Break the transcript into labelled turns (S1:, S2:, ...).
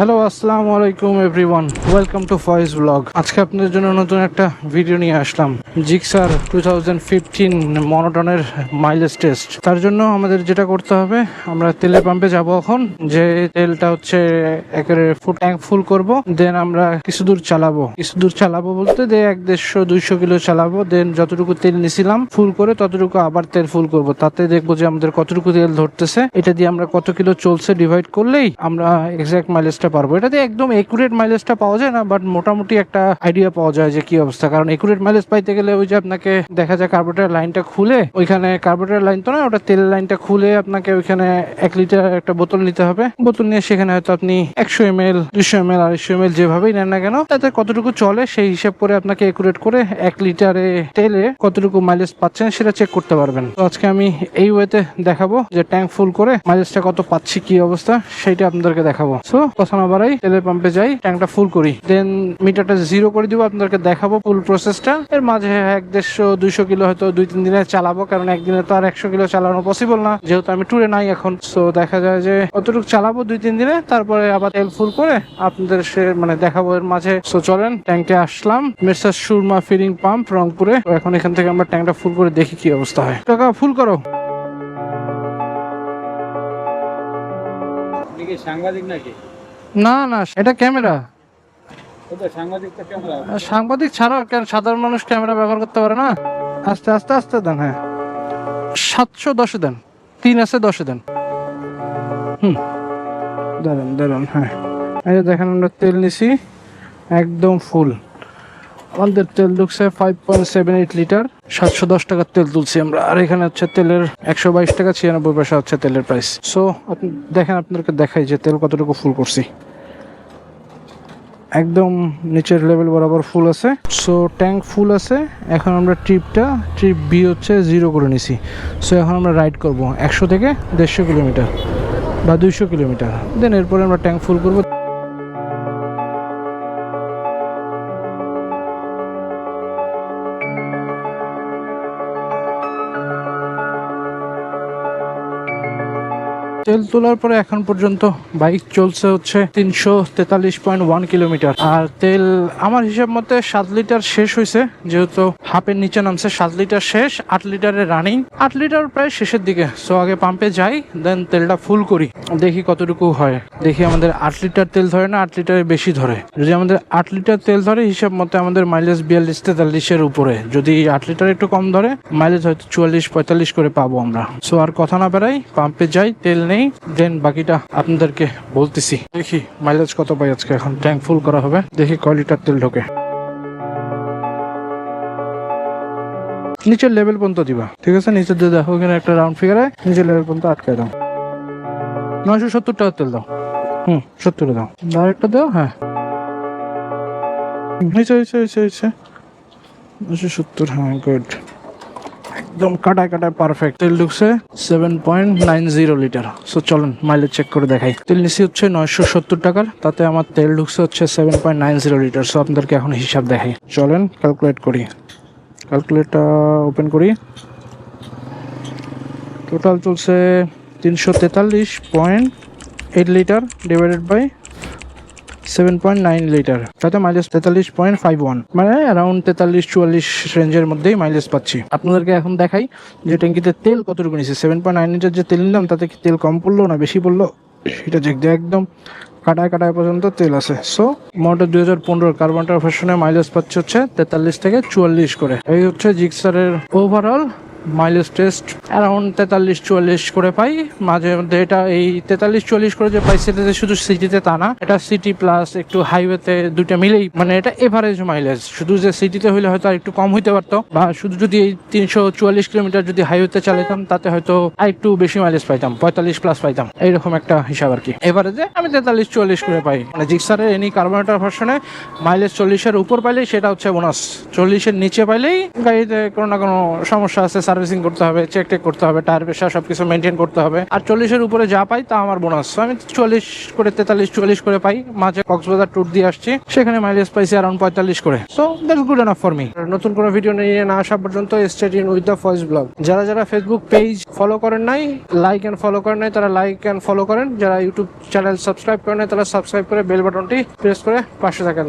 S1: Hello আসসালামু আলাইকুম everyone welcome to Faiz blog আজকে আপনাদের জন্য নতুন একটা ভিডিও নিয়ে আসলাম। জিক্সার টু থাউজেন্ড ফিফটিন মনোটনের মাইলেজ টেস্ট তার জন্য আমাদের যেটা করতে হবে, আমরা তেলের পাম্পে যাব এখন। যে তেলটা হচ্ছে একেবারে ফুল ট্যাঙ্ক ফুল করব দেন আমরা কিছু দূর চালাবো। কিছু দূর চালাবো বলতে দে এক দেড়শো, দুইশো কিলো চালাবো। দেন যতটুকু তেল নিছিলাম ফুল করে ততটুকু আবার তেল ফুল করব। তাতে দেখব যে আমাদের কতটুকু তেল ধরতেছে। এটা দিয়ে আমরা কত কিলো চলছে ডিভাইড করলেই আমরা এক্সাক্ট মাইলেজটা পারব। এটাতে একদম একুরেট মাইলেজটা পাওয়া যায় না বাট মোটামুটি একটা আইডিয়া পাওয়া যায় যে কি অবস্থা। কারণ একুরেট মাইলেজ পাইতে গেলে ওই যে আপনাকে দেখা যায় কার্বোরেটর লাইনটা খুলে, ওইখানে কার্বোরেটর লাইন তো না, ওটা তেল লাইনটা খুলে আপনাকে ওইখানে এক লিটার একটা বোতল নিতে হবে। বোতল নিয়ে সেখানে হয়তো আপনি একশো এম এল দুশো এম এল আড়াইশো এম এল যেভাবেই নেন না কেন, তাতে কতটুকু চলে সেই হিসাব করে আপনাকে একুরেট করে এক লিটারে তেলে কতটুকু মাইলেজ পাচ্ছেন সেটা চেক করতে পারবেন। তো আজকে আমি এই ওয়েতে দেখাবো যে ট্যাঙ্ক ফুল করে মাইলেজটা কত পাচ্ছি, কি অবস্থা, সেইটা আপনাদেরকে দেখাবো। সো কথা না বাড়াই, তেলের পাম্পে যাই ট্যাঙ্কটা ফুল করি। দেন মিটারটা জিরো করে দিব, আপনাদেরকে দেখাবো ফুল প্রসেসটা এর মাঝে এক দেড়শো, দুইশো কিলো হয়তো দুই তিন দিনে চালাবো, কারণ একদিনে তো আর একশো কিলো চালানো পসিবল না। যেহেতু আমি ট্যুরে নাই এখন সো দেখা যায় যে অতটুকু চালাবো দুই তিন দিনে, তারপরে আবার তেল ফুল করে আপনাদের সে মানে দেখাবো এর মাঝে। সো চলেন ট্যাঙ্কে আসলাম মেসার সুরমা ফিলিং পাম্প রংপুরে। এখন এখান থেকে আমরা ট্যাঙ্কটা ফুল করে দেখি কি অবস্থা হয়। টাকা ফুল করো।
S2: সাংবাদিক নাকি?
S1: না না এটা ক্যামেরা।
S2: সাংবাদিক
S1: ছাড়াও কেন? সাধারণ মানুষ ক্যামেরা ব্যবহার করতে পারে না? আস্তে আস্তে আস্তে দেন হ্যাঁ। সাতশো দশে দেন তিন আছে দশে দেন। হুম। দাঁড়ান দাঁড়ান হ্যাঁ। এই দেখেন আমরা তেল নিছি একদম ফুল। আমাদের তেল ঢুকছে five point seven eight litre সাতশো দশ টাকার তেল তুলছি আমরা। আর এখানে হচ্ছে তেলের একশো বাইশ টাকা, ছিয়ানব্বই পয়সা হচ্ছে তেলের প্রাইস সো আপনি দেখেন, আপনাদেরকে দেখাই যে তেল কতটুকু ফুল করছি। একদম নিচের লেভেল বরাবর ফুল আছে। সো ট্যাঙ্ক ফুল আছে। এখন আমরা ট্রিপটা ট্রিপ বি হচ্ছে জিরো করে নিছি। সো এখন আমরা রাইড করব একশো থেকে দেড়শো কিলোমিটার বা দুইশো কিলোমিটার। দেন এরপরে আমরা ট্যাঙ্ক ফুল করব। তেল তোলার পরে এখন পর্যন্ত বাইক চলছে হচ্ছে তিনশো তেতাল্লিশ পয়েন্ট ওয়ান কিলোমিটার। আর তেল আমার হিসাব মতে সাত লিটার শেষ হয়েছে, যেহেতু হাফের নিচে নামছে, সাত লিটার শেষ, আট লিটারের রানিং। আট লিটার প্রায় শেষের দিকে। সো আগে পাম্পে যাই দেন তেলটা ফুল করি। দেখি কতটুকু হয়। দেখি আমাদের আট লিটার তেল ধরে না আট লিটারের বেশি ধরে। যদি আমাদের আট লিটার তেল ধরে, হিসাব মতে আমাদের মাইলেজ বিয়াল্লিশ তেতাল্লিশের উপরে। যদি আট লিটার একটু কম ধরে মাইলেজ হয়তো চুয়াল্লিশ পঁয়তাল্লিশ করে পাবো আমরা। সো আর কথা না বেড়াই পাম্পে যাই, তেল নেই। দেন বাকিটা আপনাদেরকে বলতেছি। দেখি মাইলেজ কত পাই আজকে এখন। ট্যাঙ্ক ফুল করা হবে। দেখি কয় লিটার তেল ঢোকে। নিচের লেভেল পর্যন্ত দিবা। ঠিক আছে? নিচের দিয়ে দেখো, এখানে একটা রাউন্ড ফিগারে নিচের লেভেল পর্যন্ত আটকে দাও। নয়শো সত্তর টাকার তেল দাও। হুম, সত্তরে দাও। আরেকটা দাও হ্যাঁ। নিচে নিচে নিচে নিচে নয়শো সত্তর হ্যাঁ গুড একদম কাটায় কাটায় পারফেক্ট তেল ঢুকছে seven point nine zero litre so চলেন মাইলেজ চেক করে দেখাই। তেল নিছি হচ্ছে নয়শো সত্তর টাকার। তাতে আমার তেল ঢুকছে হচ্ছে seven point nine zero litre so আপনাদেরকে এখন হিসাব দেখাই। চলেন ক্যালকুলেট করি। ক্যালকুলেটটা ওপেন করি। টোটাল চলছে তিনশো তেতাল্লিশ point eight litre divided by seven point nine litre তাতে মাইলেজ তেতাল্লিশ পয়েন্ট ফাইভ ওয়ান মানে অ্যারাউন্ড তেতাল্লিশ চুয়াল্লিশ রেঞ্জের মধ্যেই মাইলেজ পাচ্ছি। আপনাদেরকে এখন দেখাই যে ট্যাঙ্কিতে তেল কতটুকু নিচ্ছে। সেভেন পয়েন্ট নাইন লিটার যে তেল নিলাম, তাতে কি তেল কম পড়ল না বেশি পড়ল? সেটা দিয়ে একদম কাটায় কাটায় পর্যন্ত তেল আছে। সো মোটর দুই হাজার পনেরো কার্বনটার ভার্সনে মাইলেজ পাচ্ছে হচ্ছে তেতাল্লিশ থেকে চুয়াল্লিশ করে। এই হচ্ছে জিক্সারের ওভারঅল মাইলেজ টেস্ট অ্যারাউন্ড তেতাল্লিশ চুয়াল্লিশ করে পাই। মাঝে মধ্যে এটা এই তেতাল্লিশ চুয়াল্লিশ করে যে পাই সেটাতে শুধু সিটিতে তা না, এটা সিটি প্লাস একটু হাইওয়েতে দুইটা মিলেই মানে এটা এভারেজ মাইলেজ শুধু যে সিটিতে হইলে হয়তো একটু কম হইতে পারতো, বা শুধু যদি এই তিনশো চুয়াল্লিশ কিলোমিটার যদি হাইওয়েতে চালাতাম, তাতে হয়তো আর একটু বেশি মাইলেজ পাইতাম, পঁয়তাল্লিশ প্লাস পাইতাম। এইরকম একটা হিসাব আর কি এভারেজে আমি তেতাল্লিশ চুয়াল্লিশ করে পাই। মানে জিক্সারের এনি কার্বোনেটার ভার্সনে মাইলেজ চল্লিশের উপর পাইলেই সেটা হচ্ছে বোনাস চল্লিশের নিচে পাইলেই গাড়িতে কোনো না কোনো সমস্যা আছে সার্ভিসিং করতে হবে চেক টেক করতে হবে টায়ার প্রেশার সবকিছু মেনটেন করতে হবে। আর চল্লিশের উপরে যা পাই তা আমার বোনাস আমি চল্লিশ করে, তেতাল্লিশ, চুয়াল্লিশ করে পাই। মাঝে কক্সবাজার ট্যুর দিয়ে আসছি। সেখানে মাইলেজ পাইছি অ্যারাউন্ড পঁয়তাল্লিশ করে। So that's good enough for me নতুন কোনো ভিডিও নিয়ে না আসা পর্যন্ত স্টেট ইন উইথ দ্য ফয়েস ব্লগ যারা যারা ফেসবুক পেজ ফলো করেন নাই লাইক অ্যান্ড ফলো করেন নাই, তারা লাইক অ্যান্ড ফলো করেন। যারা ইউটিউব চ্যানেল সাবস্ক্রাইব করেন নাই, তারা সাবস্ক্রাইব করে বেল বাটনটি প্রেস করে পাশে থাকেন।